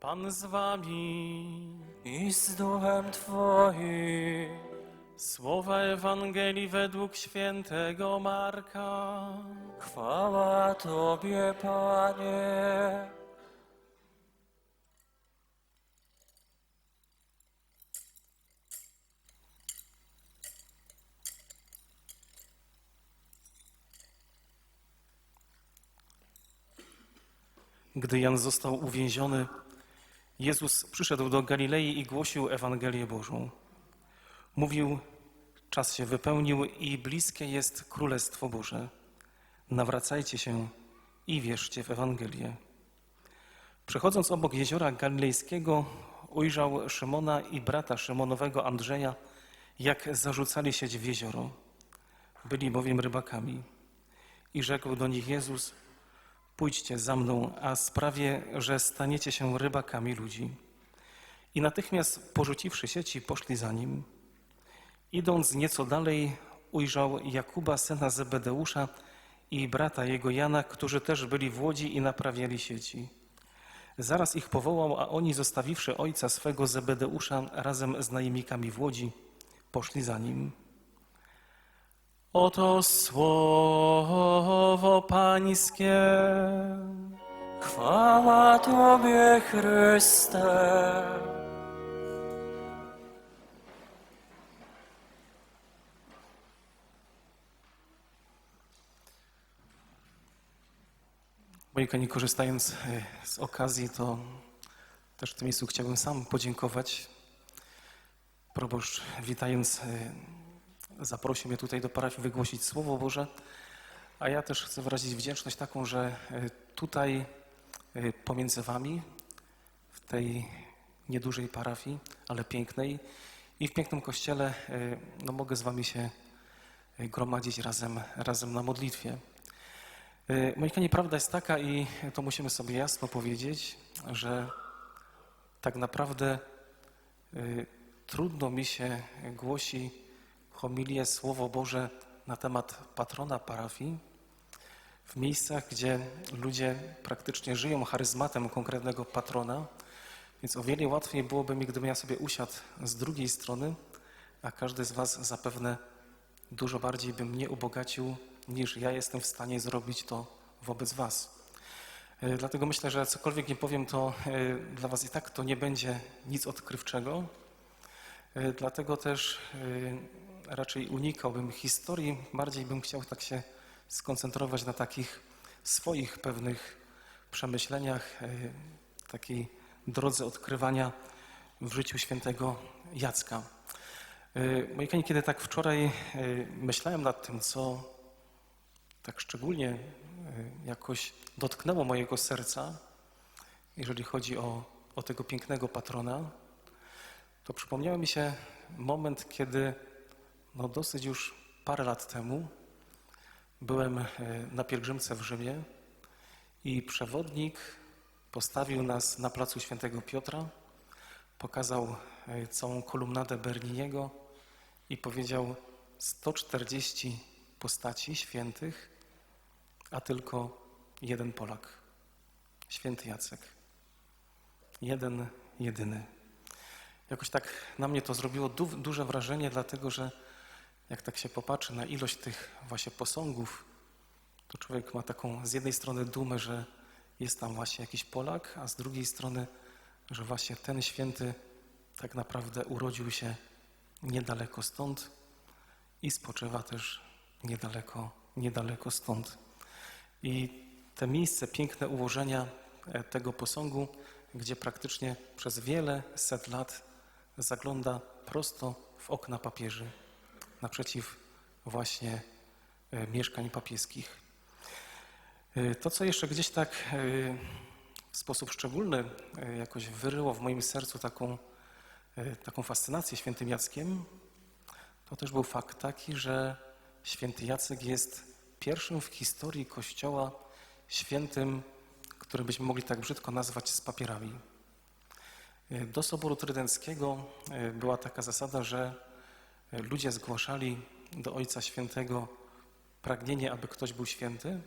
Pan z wami. i z duchem Twoim. Słowa Ewangelii według świętego Marka. Chwała Tobie, Panie. Gdy Jan został uwięziony, Jezus przyszedł do Galilei i głosił Ewangelię Bożą. Mówił, czas się wypełnił i bliskie jest Królestwo Boże. Nawracajcie się i wierzcie w Ewangelię. Przechodząc obok jeziora galilejskiego, ujrzał Szymona i brata Szymonowego Andrzeja, jak zarzucali sieć w jezioro. Byli bowiem rybakami. I rzekł do nich Jezus, Pójdźcie za mną, a sprawię, że staniecie się rybakami ludzi. I natychmiast porzuciwszy sieci, poszli za nim. Idąc nieco dalej, ujrzał Jakuba, syna Zebedeusza i brata jego Jana, którzy też byli w łodzi i naprawiali sieci. Zaraz ich powołał, a oni, zostawiwszy ojca swego Zebedeusza razem z najemnikami w łodzi, poszli za nim. Oto słowo Pańskie. Chwała Tobie, Chryste. Monika, nie korzystając e, z okazji, to też w tym miejscu chciałbym sam podziękować. Proboszcz, witając, e, zaprosił mnie tutaj do parafii wygłosić Słowo Boże, a ja też chcę wyrazić wdzięczność taką, że e, tutaj e, pomiędzy Wami, w tej niedużej parafii, ale pięknej i w pięknym kościele, e, no mogę z Wami się gromadzić razem, razem na modlitwie. Monika, nieprawda jest taka i to musimy sobie jasno powiedzieć, że tak naprawdę trudno mi się głosi homilię, Słowo Boże na temat patrona parafii w miejscach, gdzie ludzie praktycznie żyją charyzmatem konkretnego patrona, więc o wiele łatwiej byłoby mi, gdybym ja sobie usiadł z drugiej strony, a każdy z Was zapewne dużo bardziej by mnie ubogacił, niż ja jestem w stanie zrobić to wobec Was. E, Dlatego myślę, że cokolwiek nie powiem, to e, dla Was i tak to nie będzie nic odkrywczego. E, Dlatego też raczej unikałbym historii, bardziej bym chciał tak się skoncentrować na takich swoich pewnych przemyśleniach, e, takiej drodze odkrywania w życiu świętego Jacka. E, Monika, niekiedy tak wczoraj e, myślałem nad tym, co tak szczególnie jakoś dotknęło mojego serca, jeżeli chodzi o, o tego pięknego patrona, to przypomniał mi się moment, kiedy no dosyć już parę lat temu byłem e, na pielgrzymce w Rzymie i przewodnik postawił nas na placu Świętego Piotra, pokazał e, całą kolumnadę Berniniego i powiedział 140 postaci świętych, a tylko jeden Polak, święty Jacek. Jeden, jedyny. Jakoś tak na mnie to zrobiło du duże wrażenie, dlatego że jak tak się popatrzy na ilość tych właśnie posągów, to człowiek ma taką z jednej strony dumę, że jest tam właśnie jakiś Polak, a z drugiej strony, że właśnie ten święty tak naprawdę urodził się niedaleko stąd i spoczywa też niedaleko, niedaleko stąd. I te miejsce, piękne ułożenia e, tego posągu, gdzie praktycznie przez wiele set lat zagląda prosto w okna papieży, naprzeciw właśnie e, mieszkań papieskich. E, To, co jeszcze gdzieś tak e, w sposób szczególny jakoś wyryło w moim sercu taką, taką fascynację świętym Jackiem, to też był fakt taki, że święty Jacek jest pierwszym w historii Kościoła świętym, który byśmy mogli tak brzydko nazwać z papierami. Do Soboru Trydenckiego była taka zasada, że ludzie zgłaszali do Ojca Świętego pragnienie, aby ktoś był święty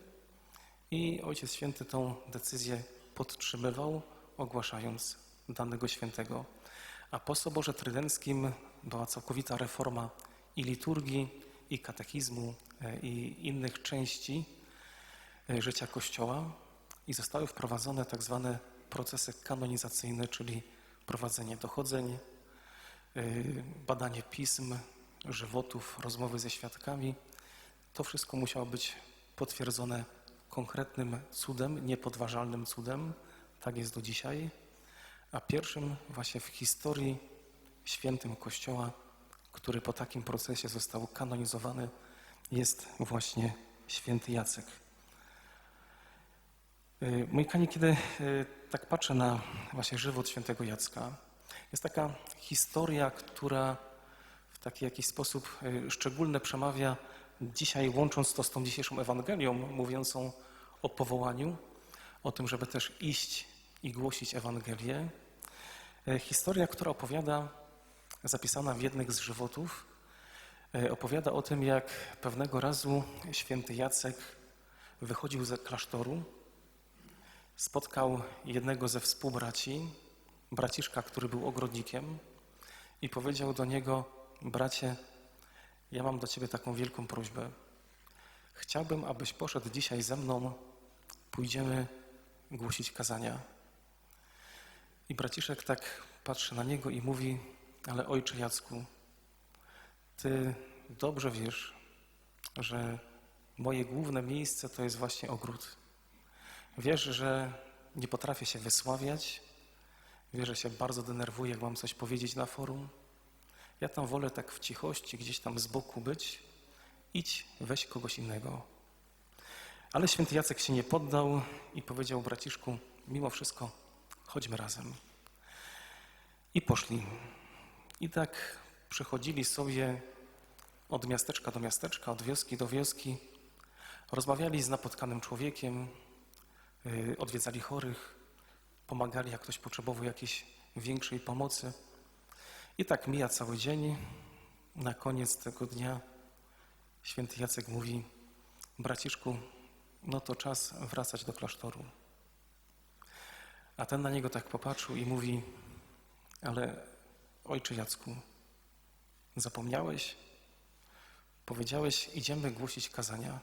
i Ojciec Święty tą decyzję podtrzymywał, ogłaszając danego świętego. A po Soborze Trydenckim była całkowita reforma i liturgii, i katechizmu, e, i innych części e, życia Kościoła i zostały wprowadzone tak zwane procesy kanonizacyjne, czyli prowadzenie dochodzeń, y, badanie pism, żywotów, rozmowy ze świadkami. To wszystko musiało być potwierdzone konkretnym cudem, niepodważalnym cudem. Tak jest do dzisiaj. A pierwszym właśnie w historii świętym Kościoła, który po takim procesie został kanonizowany, jest właśnie święty Jacek. Y, Mój Kanie, kiedy y, tak patrzę na właśnie żywot świętego Jacka, jest taka historia, która taki jakiś sposób y, szczególny przemawia dzisiaj, łącząc to z tą dzisiejszą Ewangelią, mówiącą o powołaniu, o tym, żeby też iść i głosić Ewangelię. Y, Historia, która opowiada, zapisana w jednych z żywotów, y, opowiada o tym, jak pewnego razu święty Jacek wychodził ze klasztoru, spotkał jednego ze współbraci, braciszka, który był ogrodnikiem i powiedział do niego, bracie, ja mam do ciebie taką wielką prośbę. Chciałbym, abyś poszedł dzisiaj ze mną, pójdziemy głosić kazania. I braciszek tak patrzy na niego i mówi, ale ojcze Jacku, ty dobrze wiesz, że moje główne miejsce to jest właśnie ogród. Wiesz, że nie potrafię się wysławiać. Wiesz, że się bardzo denerwuję, jak mam coś powiedzieć na forum. Ja tam wolę tak w cichości, gdzieś tam z boku być. Idź, weź kogoś innego. Ale święty Jacek się nie poddał i powiedział braciszku, mimo wszystko, chodźmy razem. I poszli. I tak przechodzili sobie od miasteczka do miasteczka, od wioski do wioski. Rozmawiali z napotkanym człowiekiem, y, odwiedzali chorych, pomagali, jak ktoś potrzebował jakiejś większej pomocy. I tak mija cały dzień. Na koniec tego dnia święty Jacek mówi, braciszku, no to czas wracać do klasztoru. A ten na niego tak popatrzył i mówi, ale ojcze Jacku, zapomniałeś? Powiedziałeś, idziemy głosić kazania.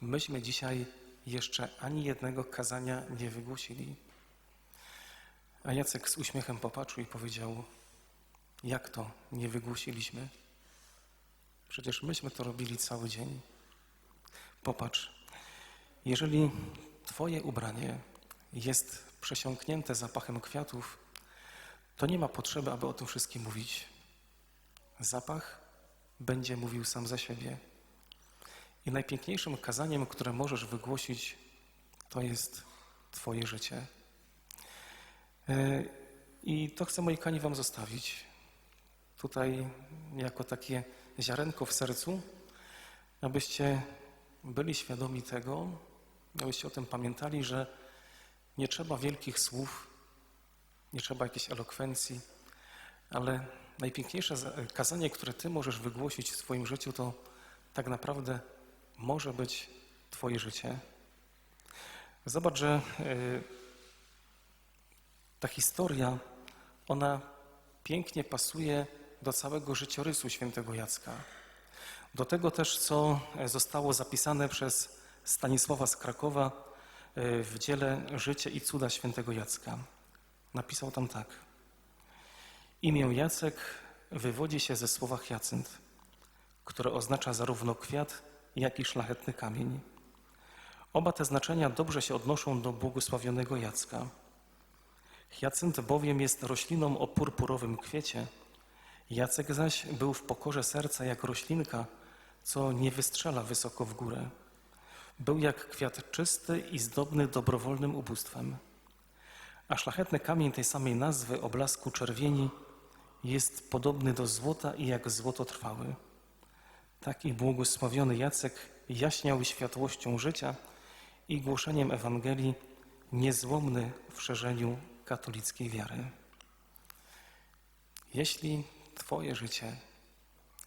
Myśmy dzisiaj jeszcze ani jednego kazania nie wygłosili. A Jacek z uśmiechem popatrzył i powiedział: Jak to nie wygłosiliśmy? Przecież myśmy to robili cały dzień. Popatrz, jeżeli Twoje ubranie jest przesiąknięte zapachem kwiatów, to nie ma potrzeby, aby o tym wszystkim mówić. Zapach będzie mówił sam za siebie. I najpiękniejszym kazaniem, które możesz wygłosić, to jest Twoje życie. E, I to chcę, moi kani, Wam zostawić. Tutaj, jako takie ziarenko w sercu, abyście byli świadomi tego, abyście o tym pamiętali, że nie trzeba wielkich słów, nie trzeba jakiejś elokwencji, ale najpiękniejsze za- kazanie, które Ty możesz wygłosić w swoim życiu, to tak naprawdę może być Twoje życie. Zobacz, że y, ta historia, ona pięknie pasuje do całego życiorysu świętego Jacka. Do tego też, co zostało zapisane przez Stanisława z Krakowa y, w dziele Życie i cuda świętego Jacka. Napisał tam tak. Imię Jacek wywodzi się ze słowa hyacynt, które oznacza zarówno kwiat, jak i szlachetny kamień. Oba te znaczenia dobrze się odnoszą do błogosławionego Jacka. Hyacynt bowiem jest rośliną o purpurowym kwiecie, Jacek zaś był w pokorze serca jak roślinka, co nie wystrzela wysoko w górę. Był jak kwiat czysty i zdobny dobrowolnym ubóstwem. A szlachetny kamień tej samej nazwy o blasku czerwieni jest podobny do złota i jak złoto trwały. Tak i błogosławiony Jacek jaśniał światłością życia i głoszeniem Ewangelii niezłomny w szerzeniu katolickiej wiary. Jeśli Twoje życie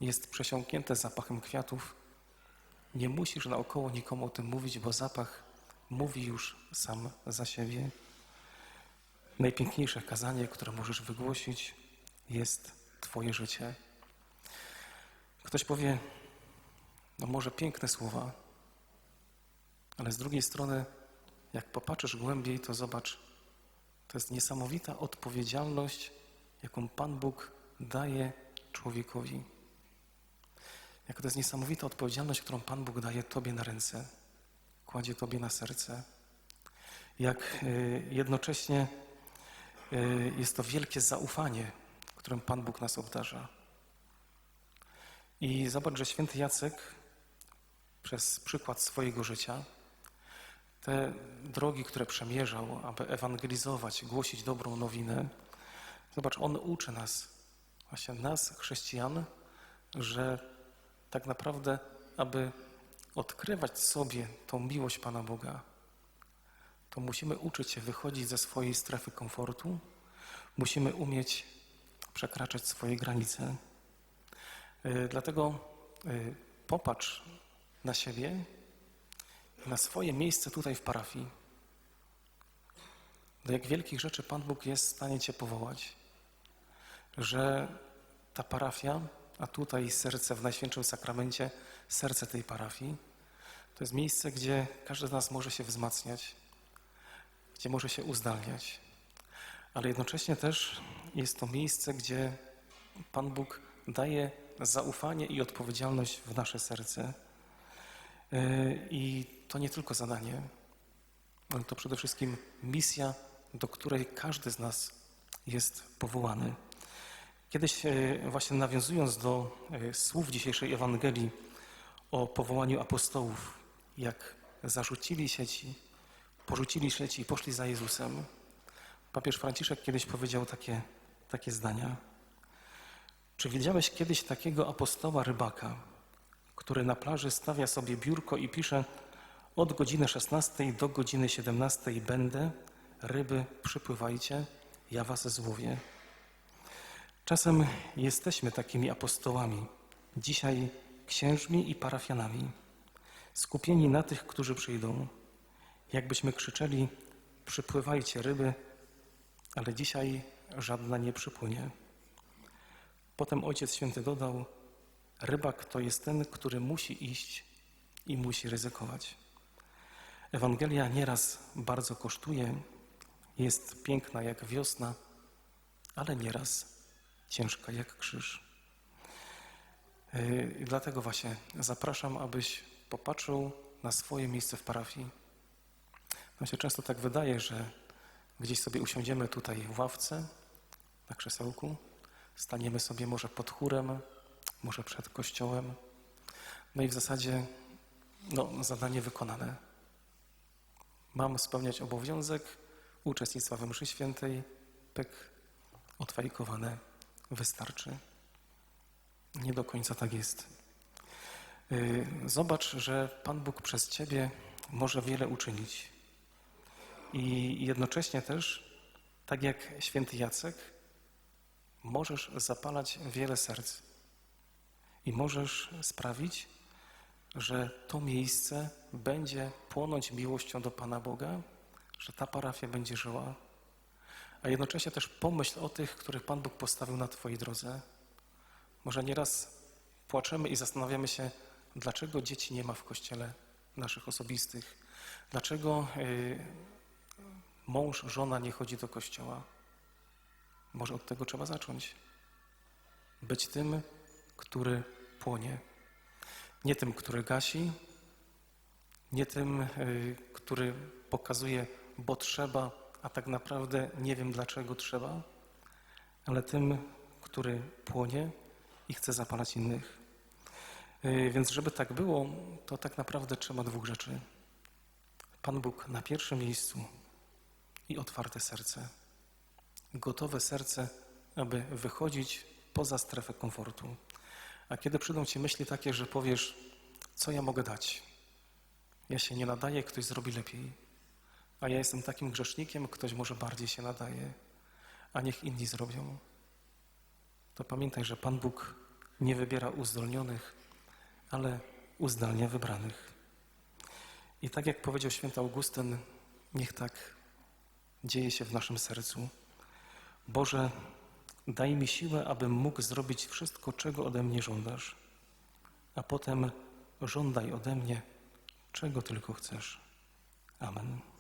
jest przesiąknięte zapachem kwiatów, nie musisz naokoło nikomu o tym mówić, bo zapach mówi już sam za siebie. najpiękniejsze kazanie, które możesz wygłosić, jest Twoje życie. Ktoś powie, no może piękne słowa, ale z drugiej strony, jak popatrzysz głębiej, to zobacz, to jest niesamowita odpowiedzialność, jaką Pan Bóg daje człowiekowi. Jak to jest niesamowita odpowiedzialność, którą Pan Bóg daje Tobie na ręce, kładzie Tobie na serce. Jak y, jednocześnie y, jest to wielkie zaufanie, którym Pan Bóg nas obdarza. I zobacz, że święty Jacek przez przykład swojego życia te drogi, które przemierzał, aby ewangelizować, głosić dobrą nowinę, zobacz, on uczy nas, właśnie nas, chrześcijan, że tak naprawdę, aby odkrywać sobie tą miłość Pana Boga, to musimy uczyć się wychodzić ze swojej strefy komfortu, musimy umieć przekraczać swoje granice. Y, Dlatego y, popatrz na siebie, na swoje miejsce tutaj w parafii. Do jak wielkich rzeczy Pan Bóg jest w stanie Cię powołać, że ta parafia, a tutaj serce w Najświętszym Sakramencie, serce tej parafii, to jest miejsce, gdzie każdy z nas może się wzmacniać, gdzie może się uzdalniać, ale jednocześnie też jest to miejsce, gdzie Pan Bóg daje zaufanie i odpowiedzialność w nasze serce. Yy, I to nie tylko zadanie, ale to przede wszystkim misja, do której każdy z nas jest powołany. Kiedyś yy, właśnie nawiązując do yy, słów dzisiejszej Ewangelii o powołaniu apostołów, jak zarzucili sieci, porzucili sieci i poszli za Jezusem, papież Franciszek kiedyś powiedział takie, takie zdania. Czy widziałeś kiedyś takiego apostoła rybaka, który na plaży stawia sobie biurko i pisze od godziny 16 do godziny 17 będę, ryby przypływajcie, ja was złowię. Czasem jesteśmy takimi apostołami, dzisiaj księżmi i parafianami, skupieni na tych, którzy przyjdą. Jakbyśmy krzyczeli, przypływajcie ryby, ale dzisiaj żadna nie przypłynie. Potem Ojciec Święty dodał, rybak to jest ten, który musi iść i musi ryzykować. Ewangelia nieraz bardzo kosztuje, jest piękna jak wiosna, ale nieraz ciężka jak krzyż. Yy, I dlatego właśnie zapraszam, abyś popatrzył na swoje miejsce w parafii. Nam się często tak wydaje, że gdzieś sobie usiądziemy tutaj w ławce, na krzesełku, staniemy sobie może pod chórem, może przed kościołem. No i w zasadzie no, zadanie wykonane. Mam spełniać obowiązek uczestnictwa w mszy świętej, pyk, odfajkowane, wystarczy. Nie do końca tak jest. Yy, Zobacz, że Pan Bóg przez Ciebie może wiele uczynić. I jednocześnie też, tak jak święty Jacek, możesz zapalać wiele serc i możesz sprawić, że to miejsce będzie płonąć miłością do Pana Boga, że ta parafia będzie żyła, a jednocześnie też pomyśl o tych, których Pan Bóg postawił na Twojej drodze. Może nieraz płaczemy i zastanawiamy się, dlaczego dzieci nie ma w kościele naszych osobistych, dlaczego yy, mąż, żona nie chodzi do kościoła. Może od tego trzeba zacząć. Być tym, który płonie. Nie tym, który gasi, nie tym, y, który pokazuje, bo trzeba, a tak naprawdę nie wiem dlaczego trzeba, ale tym, który płonie i chce zapalać innych. Y, Więc żeby tak było, to tak naprawdę trzeba dwóch rzeczy. Pan Bóg na pierwszym miejscu i otwarte serce. Gotowe serce, aby wychodzić poza strefę komfortu. A kiedy przyjdą ci myśli takie, że powiesz, co ja mogę dać? Ja się nie nadaję, ktoś zrobi lepiej. A ja jestem takim grzesznikiem, ktoś może bardziej się nadaje, a niech inni zrobią. To pamiętaj, że Pan Bóg nie wybiera uzdolnionych, ale uzdalnia wybranych. I tak jak powiedział święty Augustyn, niech tak dzieje się w naszym sercu. Boże, daj mi siłę, abym mógł zrobić wszystko, czego ode mnie żądasz, a potem żądaj ode mnie, czego tylko chcesz. Amen.